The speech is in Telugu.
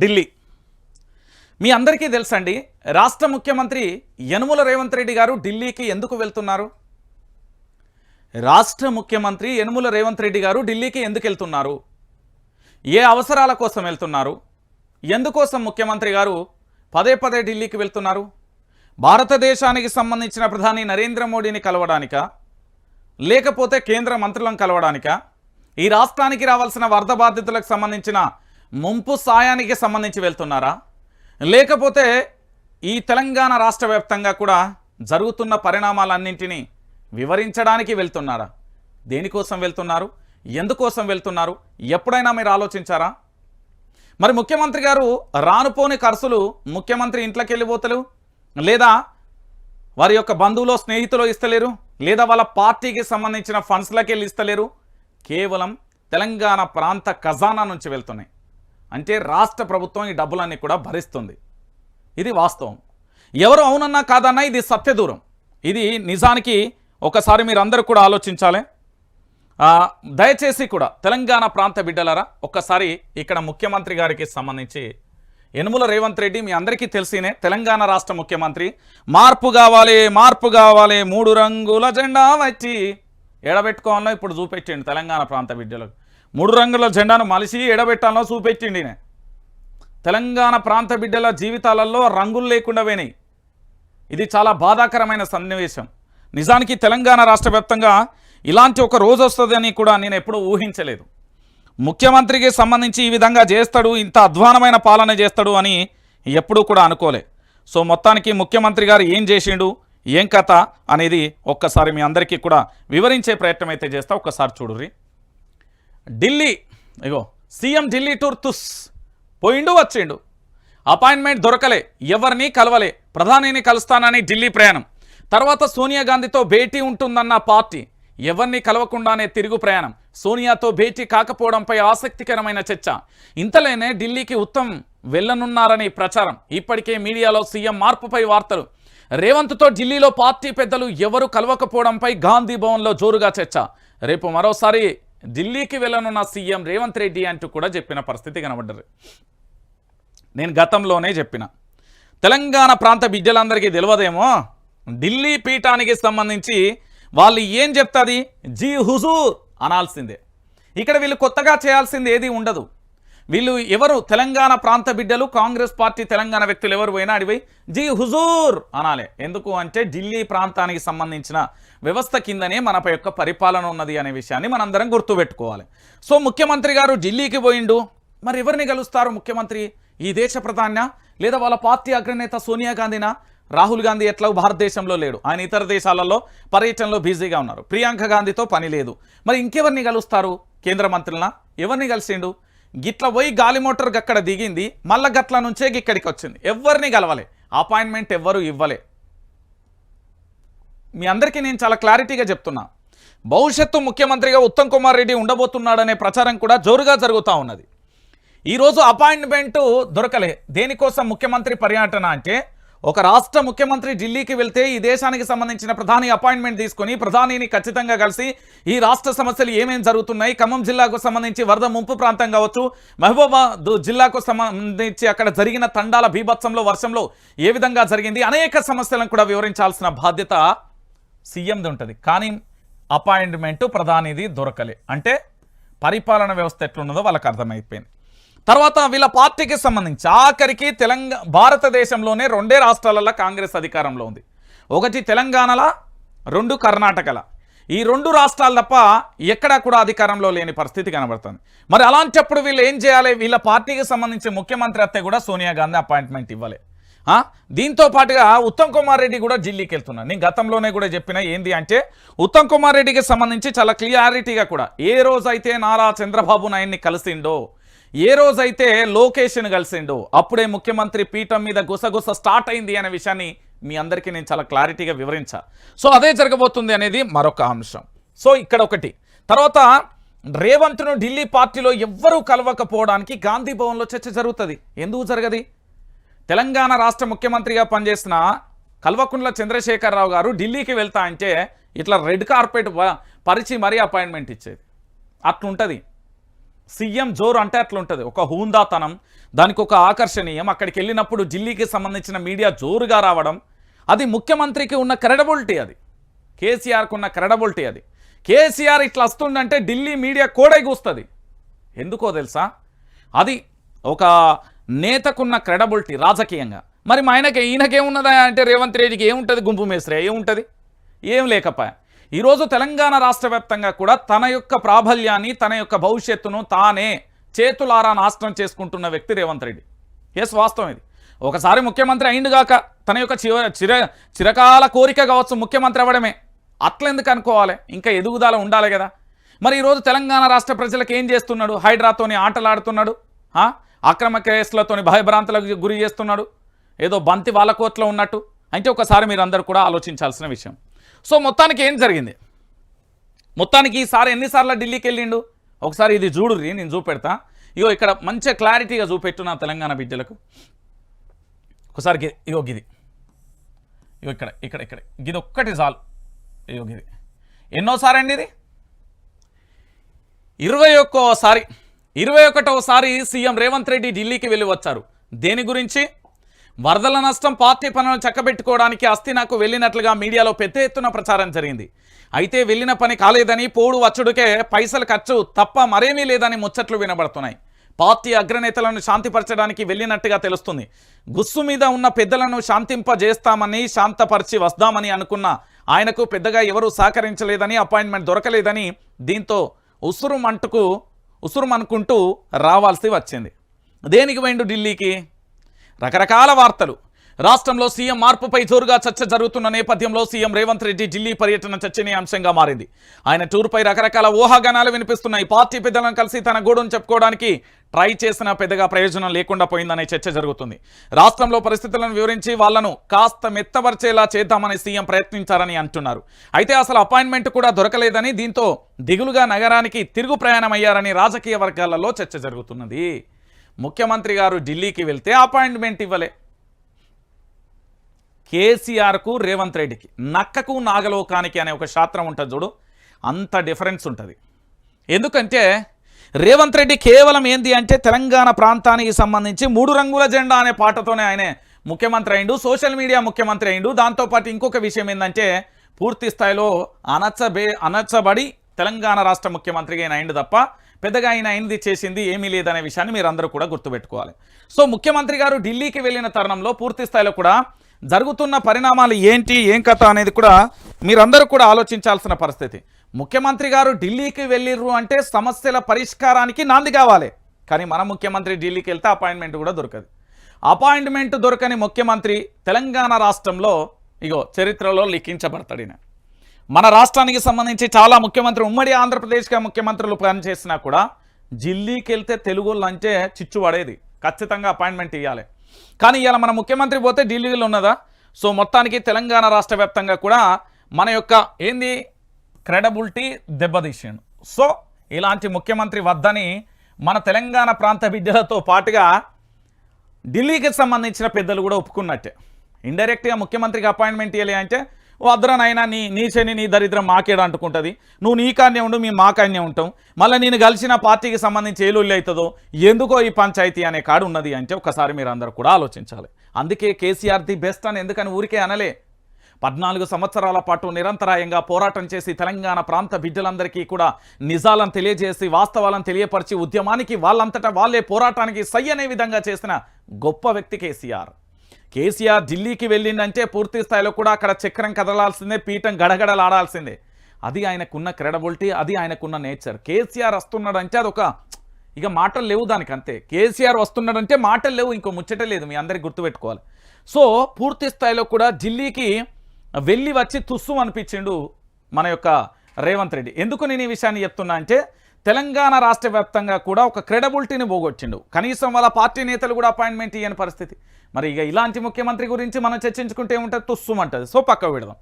ఢిల్లీ. మీ అందరికీ తెలుసండి రాష్ట్ర ముఖ్యమంత్రి యనుమల రేవంత్ రెడ్డి గారు ఢిల్లీకి ఎందుకు వెళ్తున్నారు? రాష్ట్ర ముఖ్యమంత్రి యనుమల రేవంత్ రెడ్డి గారు ఢిల్లీకి ఎందుకు వెళ్తున్నారు? ఏ అవసరాల కోసం వెళ్తున్నారు? ఎందుకోసం ముఖ్యమంత్రి గారు పదే పదే ఢిల్లీకి వెళ్తున్నారు? భారతదేశానికి సంబంధించిన ప్రధాని నరేంద్ర మోడీని కలవడానిక? లేకపోతే కేంద్ర మంత్రులను కలవడానిక? ఈ రాష్ట్రానికి రావాల్సిన వరద బాధితులకు సంబంధించిన ముంపు సాయానికి సంబంధించి వెళ్తున్నారా? లేకపోతే ఈ తెలంగాణ రాష్ట్ర వ్యాప్తంగా కూడా జరుగుతున్న పరిణామాలన్నింటినీ వివరించడానికి వెళ్తున్నారా? దేనికోసం వెళ్తున్నారు? ఎందుకోసం వెళ్తున్నారు? ఎప్పుడైనా మీరు ఆలోచించారా? మరి ముఖ్యమంత్రి గారు రానుపోని ఖర్చులు ముఖ్యమంత్రి ఇంట్లోకి వెళ్ళిపోతలు లేదా వారి యొక్క బంధువులో స్నేహితులు ఇస్తలేరు? లేదా వాళ్ళ పార్టీకి సంబంధించిన ఫండ్స్లకి వెళ్ళి ఇస్తలేరు? కేవలం తెలంగాణ ప్రాంత ఖజానా నుంచి వెళ్తున్నాయి. అంటే రాష్ట్ర ప్రభుత్వం ఈ డబ్బులన్నీ కూడా భరిస్తుంది. ఇది వాస్తవం. ఎవరు అవునన్నా కాదన్నా ఇది సత్యదూరం. ఇది నిజానికి ఒకసారి మీరందరూ కూడా ఆలోచించాలి. దయచేసి కూడా తెలంగాణ ప్రాంత బిడ్డలరా ఒక్కసారి ఇక్కడ ముఖ్యమంత్రి గారికి సంబంధించి యనుమల రేవంత్ రెడ్డి మీ అందరికీ తెలిసినే తెలంగాణ రాష్ట్ర ముఖ్యమంత్రి మార్పు కావాలి మార్పు కావాలి మూడు రంగుల జెండా వచ్చి ఎడబెట్టుకోవాలో ఇప్పుడు చూపెట్టండి తెలంగాణ ప్రాంత బిడ్డలకు. మూడు రంగుల జెండాను మలిసి ఎడబెట్టాలో చూపెట్టిండి తెలంగాణ ప్రాంత బిడ్డల జీవితాలలో రంగులు లేకుండా పోయినాయి. ఇది చాలా బాధాకరమైన సన్నివేశం. నిజానికి తెలంగాణ రాష్ట్ర వ్యాప్తంగా ఇలాంటి ఒక రోజు వస్తుందని కూడా నేను ఎప్పుడూ ఊహించలేదు. ముఖ్యమంత్రికి సంబంధించి ఈ విధంగా చేస్తాడు ఇంత అధ్వానమైన పాలన చేస్తాడు అని ఎప్పుడూ కూడా అనుకోలే. సో మొత్తానికి ముఖ్యమంత్రి గారు ఏం చేసిండు ఏం కథ అనేది ఒక్కసారి మీ అందరికీ కూడా వివరించే ప్రయత్నం అయితే చేస్తా. ఒక్కసారి చూడుర్రీ. ఢిల్లీ ఇగో సీఎం ఢిల్లీ టూర్ తుస్. పోయిండు వచ్చిండు. అపాయింట్మెంట్ దొరకలే ఎవరిని కలవలే. ప్రధానిని కలుస్తానని ఢిల్లీ ప్రయాణం. తర్వాత సోనియా గాంధీతో భేటీ ఉంటుందన్న పార్టీ. ఎవరిని కలవకుండానే తిరుగు ప్రయాణం. సోనియాతో భేటీ కాకపోవడంపై ఆసక్తికరమైన చర్చ. ఇంతలోనే ఢిల్లీకి ఉత్తమ్ వెళ్ళనున్నారని ప్రచారం. ఇప్పటికే మీడియాలో సీఎం మార్పుపై వార్తలు. రేవంత్తో ఢిల్లీలో పార్టీ పెద్దలు ఎవరు కలవకపోవడంపై గాంధీ భవన్లో జోరుగా చర్చ. రేపు మరోసారి ఢిల్లీకి వెళ్ళనున్న సీఎం రేవంత్ రెడ్డి అంటూ కూడా చెప్పిన పరిస్థితి కనబడ్డరు నేను గతంలోనే చెప్పిన. తెలంగాణ ప్రాంత బిడ్డలందరికీ తెలియదేమో ఢిల్లీ పీఠానికి సంబంధించి వాళ్ళు ఏం చెప్తుంది? జీ హుజూర్ అనాల్సిందే. ఇక్కడ వీళ్ళు కొత్తగా చేయాల్సింది ఏది ఉండదు. వీళ్ళు ఎవరు? తెలంగాణ ప్రాంత బిడ్డలు కాంగ్రెస్ పార్టీ తెలంగాణ వ్యక్తులు ఎవరు పోయినా అడిపోయి జీ హుజూర్ అనాలే. ఎందుకు అంటే ఢిల్లీ ప్రాంతానికి సంబంధించిన వ్యవస్థ కిందనే మనపై యొక్క పరిపాలన ఉన్నది అనే విషయాన్ని మనందరం గుర్తుపెట్టుకోవాలి. సో ముఖ్యమంత్రి గారు ఢిల్లీకి పోయిండు. మరి ఎవరిని కలుస్తారు ముఖ్యమంత్రి? ఈ దేశ ప్రధాన లేదా వాళ్ళ పార్టీ అగ్రనేత సోనియా గాంధీనా? రాహుల్ గాంధీ ఎట్లా భారతదేశంలో లేడు? ఆయన ఇతర దేశాలలో పర్యటనలో బిజీగా ఉన్నారు. ప్రియాంక గాంధీతో పని లేదు. మరి ఇంకెవరిని కలుస్తారు కేంద్ర మంత్రులన? ఎవరిని కలిసిండు? గిట్ల పోయి గాలి మోటార్ అక్కడ దిగింది మళ్ళీ గట్ల నుంచే ఇక్కడికి వచ్చింది. ఎవరిని కలవలే. అపాయింట్మెంట్ ఎవ్వరు ఇవ్వలే. మీ అందరికీ నేను చాలా క్లారిటీగా చెప్తున్నా. భవిష్యత్తు ముఖ్యమంత్రిగా ఉత్తమ్ కుమార్ రెడ్డి ఉండబోతున్నాడనే ప్రచారం కూడా జోరుగా జరుగుతూ ఉన్నది. ఈరోజు అపాయింట్మెంట్ దొరకలే. దేనికోసం ముఖ్యమంత్రి పర్యటన అంటే ఒక రాష్ట్ర ముఖ్యమంత్రి ఢిల్లీకి వెళ్తే ఈ దేశానికి సంబంధించిన ప్రధాని అపాయింట్మెంట్ తీసుకొని ప్రధానిని ఖచ్చితంగా కలిసి ఈ రాష్ట్ర సమస్యలు ఏమేమి జరుగుతున్నాయి ఖమ్మం జిల్లాకు సంబంధించి వరద ముంపు ప్రాంతం కావచ్చు మహబూబాబాద్ జిల్లాకు సంబంధించి అక్కడ జరిగిన తండాల బీభత్సంలో వర్షంలో ఏ విధంగా జరిగింది అనేక సమస్యలను కూడా వివరించాల్సిన బాధ్యత సీఎంది ఉంటుంది. కానీ అపాయింట్మెంట్ ప్రధానిది దొరకలే. అంటే పరిపాలన వ్యవస్థ ఎట్లున్నదో వాళ్ళకి అర్థమైపోయింది. తర్వాత వీళ్ళ పార్టీకి సంబంధించి ఆఖరికి తెలంగాణ భారతదేశంలోనే రెండే రాష్ట్రాలలో కాంగ్రెస్ అధికారంలో ఉంది. ఒకటి తెలంగాణల రెండు కర్ణాటకల. ఈ రెండు రాష్ట్రాలు తప్ప ఎక్కడా కూడా అధికారంలో లేని పరిస్థితి కనబడుతుంది. మరి అలాంటప్పుడు వీళ్ళు ఏం చేయాలి? వీళ్ళ పార్టీకి సంబంధించి ముఖ్యమంత్రి అత్తే కూడా సోనియా గాంధీ అపాయింట్మెంట్ ఇవ్వాలి. దీంతో పాటుగా ఉత్తమ్ కుమార్ రెడ్డి కూడా ఢిల్లీకి వెళ్తున్నాను నేను గతంలోనే కూడా చెప్పిన ఏంది అంటే ఉత్తమ్ కుమార్ రెడ్డికి సంబంధించి చాలా క్లియారిటీగా కూడా ఏ రోజైతే నారా చంద్రబాబు నాయుడిని కలిసిండో ఏ రోజైతే లోకేష్ని కలిసిండో అప్పుడే ముఖ్యమంత్రి పీఠం మీద గుసగుస స్టార్ట్ అయింది అనే విషయాన్ని మీ అందరికీ నేను చాలా క్లారిటీగా వివరించా. సో అదే జరగబోతుంది అనేది మరొక అంశం. సో ఇక్కడ ఒకటి. తర్వాత రేవంత్ను ఢిల్లీ పార్టీలో ఎవ్వరూ కలవకపోవడానికి గాంధీ భవన్లో చర్చ జరుగుతుంది. ఎందుకు జరగది? తెలంగాణ రాష్ట్ర ముఖ్యమంత్రిగా పనిచేసిన కల్వకుంట్ల చంద్రశేఖరరావు గారు ఢిల్లీకి వెళ్తా అంటే ఇట్లా రెడ్ కార్పెట్ పరిచి మరీ అపాయింట్మెంట్ ఇచ్చేది. అట్లుంటుంది. సీఎం జోరు అంటే అట్లుంటుంది. ఒక హూందాతనం దానికి ఒక ఆకర్షణీయం. అక్కడికి వెళ్ళినప్పుడు ఢిల్లీకి సంబంధించిన మీడియా జోరుగా రావడం అది ముఖ్యమంత్రికి ఉన్న క్రెడబిలిటీ అది. కేసీఆర్కు ఉన్న క్రెడబిలిటీ అది. కేసీఆర్ ఇట్లా వస్తుందంటే ఢిల్లీ మీడియా కోడై కూస్తుంది. ఎందుకో తెలుసా? అది ఒక నేతకున్న క్రెడబిలిటీ రాజకీయంగా. మరి మా ఆయనకి ఈయనకేమున్నదా అంటే రేవంత్ రెడ్డికి ఏముంటుంది? గుంపు మేస్త్రి ఏముంటుంది ఏం లేకపోయా? ఈరోజు తెలంగాణ రాష్ట్ర వ్యాప్తంగా కూడా తన యొక్క ప్రాబల్యాన్ని తన యొక్క భవిష్యత్తును తానే చేతులారా నాశనం చేసుకుంటున్న వ్యక్తి రేవంత్ రెడ్డి. ఎస్ వాస్తవం ఇది. ఒకసారి ముఖ్యమంత్రి అయిండుగాక తన యొక్క చిర చిరకాల కోరిక కావచ్చు ముఖ్యమంత్రి అవ్వడమే. అట్లెందుకు అనుకోవాలి? ఇంకా ఎదుగుదల ఉండాలి కదా. మరి ఈరోజు తెలంగాణ రాష్ట్ర ప్రజలకు ఏం చేస్తున్నాడు? హైడ్రాతోని ఆటలాడుతున్నాడు అక్రమ కేసులతోని భయభ్రాంతులకు గురి చేస్తున్నాడు ఏదో బంతి వాళ్ళ కోట్లో ఉన్నట్టు. అంటే ఒకసారి మీరు కూడా ఆలోచించాల్సిన విషయం. సో మొత్తానికి ఏం జరిగింది? మొత్తానికి ఈసారి ఎన్నిసార్లు ఢిల్లీకి వెళ్ళిండు? ఒకసారి ఇది చూడుర్రి నేను చూపెడతా. ఇగో ఇక్కడ మంచిగా క్లారిటీగా చూపెట్టు నా తెలంగాణ బిడ్డలకు. ఒకసారి ఇగో గిది. ఇగో ఇక్కడ ఇక్కడ ఇక్కడ. గిది ఒక్కటి చాలు. ఇగో గిది. ఎన్నోసారి అండి ఇది? ఇరవై ఒక్కోసారి ఇరవై ఒకటోసారి సీఎం రేవంత్ రెడ్డి ఢిల్లీకి వెళ్ళి వచ్చారు. దేని గురించి? వరదల నష్టం పార్టీ పనులను చక్కబెట్టుకోవడానికి అస్థినాకు వెళ్ళినట్లుగా మీడియాలో పెద్ద ఎత్తున ప్రచారం జరిగింది. అయితే వెళ్ళిన పని కాలేదని పోడు వచ్చుడికే పైసలు ఖర్చు తప్ప మరేమీ లేదని ముచ్చట్లు వినబడుతున్నాయి. పార్టీ అగ్రనేతలను శాంతిపరచడానికి వెళ్ళినట్టుగా తెలుస్తుంది. గుస్సు మీద ఉన్న పెద్దలను శాంతింపజేస్తామని శాంతపరిచి వస్తామని అనుకున్న ఆయనకు పెద్దగా ఎవరూ సహకరించలేదని అపాయింట్మెంట్ దొరకలేదని దీంతో ఉసురుమంటుకు ఉసురుమనుకుంటూ రావాల్సి వచ్చింది. దేనికి పోయిండు ఢిల్లీకి? రకరకాల వార్తలు. రాష్ట్రంలో సీఎం మార్పుపై జోరుగా చర్చ జరుగుతున్న నేపథ్యంలో సీఎం రేవంత్ రెడ్డి ఢిల్లీ పర్యటన చర్చనీయాంశంగా మారింది. ఆయన టూర్పై రకరకాల ఊహాగానాలు వినిపిస్తున్నాయి. పార్టీ పెద్దలను కలిసి తన గూడును చెప్పుకోవడానికి ట్రై చేసిన పెద్దగా ప్రయోజనం లేకుండా పోయిందనే చర్చ జరుగుతుంది. రాష్ట్రంలో పరిస్థితులను వివరించి వాళ్ళను కాస్త మెత్తపరిచేలా చేద్దామని సీఎం ప్రయత్నించారని అంటున్నారు. అయితే అసలు అపాయింట్మెంట్ కూడా దొరకలేదని దీంతో దిగులుగా నగరానికి తిరుగు ప్రయాణం అయ్యారని రాజకీయ వర్గాలలో చర్చ జరుగుతున్నది. ముఖ్యమంత్రి గారు ఢిల్లీకి వెళ్తే అపాయింట్మెంట్ ఇవ్వలే. కేసీఆర్కు రేవంత్ రెడ్డికి నక్కకు నాగలోకానికి అనే ఒక శాస్త్రం ఉంటుంది చూడు అంత డిఫరెన్స్ ఉంటుంది. ఎందుకంటే రేవంత్ రెడ్డి కేవలం ఏంది అంటే తెలంగాణ ప్రాంతానికి సంబంధించి మూడు రంగుల జెండా అనే పాటతోనే ఆయనే ముఖ్యమంత్రి అయిండు సోషల్ మీడియా ముఖ్యమంత్రి అయిండు. దాంతోపాటు ఇంకొక విషయం ఏంటంటే పూర్తి స్థాయిలో అనచ్చబే అనచ్చబడి తెలంగాణ రాష్ట్ర ముఖ్యమంత్రిగా ఆయన అయిండు తప్ప పెద్దగా ఆయన ఏంది చేసింది ఏమీ లేదనే విషయాన్ని మీరు అందరూ కూడా గుర్తుపెట్టుకోవాలి. సో ముఖ్యమంత్రి గారు ఢిల్లీకి వెళ్ళిన తరుణంలో పూర్తి స్థాయిలో కూడా జరుగుతున్న పరిణామాలు ఏంటి ఏం కథ అనేది కూడా మీరందరూ కూడా ఆలోచించాల్సిన పరిస్థితి. ముఖ్యమంత్రి గారు ఢిల్లీకి వెళ్ళిర్రు అంటే సమస్యల పరిష్కారానికి నాంది కావాలి. కానీ మన ముఖ్యమంత్రి ఢిల్లీకి వెళ్తే అపాయింట్మెంట్ కూడా దొరకదు. అపాయింట్మెంట్ దొరకని ముఖ్యమంత్రి తెలంగాణ రాష్ట్రంలో ఇగో చరిత్రలో లిఖించబడతాడు మన రాష్ట్రానికి సంబంధించి చాలా ముఖ్యమంత్రి ఉమ్మడి ఆంధ్రప్రదేశ్గా ముఖ్యమంత్రులు పనిచేసినా కూడా ఢిల్లీకి వెళ్తే తెలుగు అంటే చిచ్చు పడేది. ఖచ్చితంగా అపాయింట్మెంట్ ఇవ్వాలి కానీ ఇలా మన ముఖ్యమంత్రి పోతే ఢిల్లీలో ఉన్నదా? సో మొత్తానికి తెలంగాణ రాష్ట్ర వ్యాప్తంగా కూడా మన యొక్క ఏంది? క్రెడబిలిటీ దెబ్బతీసిండు. సో ఇలాంటి ముఖ్యమంత్రి వద్దని మన తెలంగాణ ప్రాంత బిడ్డలతో పాటుగా ఢిల్లీకి సంబంధించిన పెద్దలు కూడా ఒప్పుకున్నట్టే. ఇండైరెక్ట్గా ముఖ్యమంత్రికి అపాయింట్మెంట్ ఇవ్వలే అంటే వద్రనైనా నీ నీ శని నీ దరిద్రం మాకేడ అంటుకుంటుంది. నువ్వు నీకాన్నే ఉండు మేము మాకాన్నే ఉంటాం. మళ్ళీ నేను కలిసిన పార్టీకి సంబంధించి ఏలుళ్ళు అవుతుందో ఎందుకో ఈ పంచాయతీ అనే కాడు ఉన్నది అంటే ఒకసారి మీరు అందరూ కూడా ఆలోచించాలి. అందుకే కేసీఆర్ ది బెస్ట్ అని ఎందుకని ఊరికే అనలే. పద్నాలుగు సంవత్సరాల పాటు నిరంతరాయంగా పోరాటం చేసి తెలంగాణ ప్రాంత బిడ్డలందరికీ కూడా నిజాలను తెలియజేసి వాస్తవాలను తెలియపరిచి ఉద్యమానికి వాళ్ళంతటా వాళ్ళే పోరాటానికి సై అనే విధంగా చేసిన గొప్ప వ్యక్తి కేసీఆర్. కేసీఆర్ ఢిల్లీకి వెళ్ళిందంటే పూర్తి స్థాయిలో కూడా అక్కడ చక్రం కదలాల్సిందే పీఠం గడగడలాడాల్సిందే. అది ఆయనకున్న క్రెడబిలిటీ అది ఆయనకున్న నేచర్ కేసీఆర్ వస్తున్నాడంటే అదొక ఇక మాటలు లేవు దానికి అంతే. కేసీఆర్ వస్తున్నాడంటే మాటలు లేవు ఇంకో ముచ్చట లేదు మీ అందరికి గుర్తుపెట్టుకోవాలి. సో పూర్తి స్థాయిలో కూడా ఢిల్లీకి వెళ్ళి వచ్చి తుస్సు అనిపించిండు మన యొక్క రేవంత్ రెడ్డి. ఎందుకు నేను ఈ విషయాన్ని చెప్తున్నా అంటే తెలంగాణ రాష్ట్ర వ్యాప్తంగా కూడా ఒక క్రెడబిలిటీని పోగొట్టిండు. కనీసం వాళ్ళ పార్టీ నేతలు కూడా అపాయింట్మెంట్ ఇయ్యని పరిస్థితి. మరి ఇక ఇలాంటి ముఖ్యమంత్రి గురించి మనం చర్చించుకుంటే ఏముంటుంది? తుస్సుమంటుంది సో పక్క పెడదాం.